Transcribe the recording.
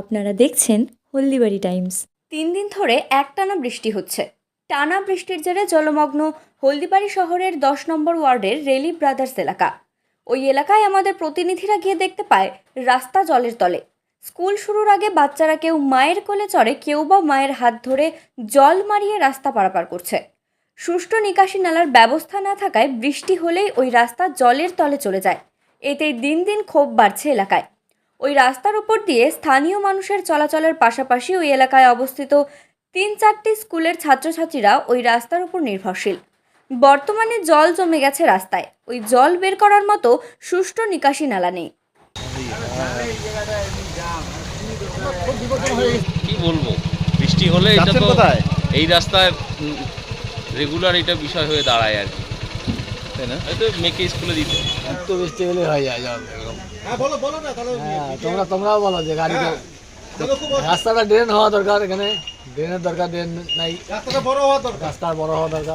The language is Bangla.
আপনারা দেখছেন হলদিবাড়ি টাইমস। তিন দিন ধরে একটানা বৃষ্টি হচ্ছে। টানা বৃষ্টির জেরে জলমগ্ন হলদিবাড়ি শহরের দশ নম্বর ওয়ার্ডের রেলি ব্রাদার্স এলাকা। ওই এলাকায় আমাদের প্রতিনিধিরা গিয়ে দেখতে পায়, রাস্তা জলের তলে। স্কুল শুরুর আগে বাচ্চারা কেউ মায়ের কোলে চড়ে, কেউ বা মায়ের হাত ধরে জল মারিয়ে রাস্তা পারাপার করছে। সুষ্ঠু নিকাশি নালার ব্যবস্থা না থাকায় বৃষ্টি হলেই ওই রাস্তা জলের তলে চলে যায়। এতেই দিন দিন ক্ষোভ বাড়ছে এলাকায়। ওই রাস্তার উপর দিয়ে স্থানীয় মানুষের চলাচলের পাশাপাশি ওই এলাকায় অবস্থিত তিন চারটি স্কুলের ছাত্রছাত্রীরা ওই রাস্তার উপর নির্ভরশীল। বর্তমানে জল জমে গেছে রাস্তায়। ওই জল বের করার মতো সুষ্ঠু নিকাশি নালা নেই। কি বলব? বৃষ্টি হলে এটা তো এই রাস্তায় রেগুলার এটা বিষয় হয়ে দাঁড়ায় আর কি। তাই না? হয়তো মেয়েকে স্কুলে দিতে। এত বৃষ্টি হলে হয়ে যায় জল হ্যাঁ তোমরা তোমরাও বলো যে গাড়িটা রাস্তাটা ড্রেন হওয়া দরকার এখানে। ড্রেনের দরকার ড্রেন নাই। রাস্তাটা বড় হওয়া দরকার। রাস্তা বড় হওয়া দরকার।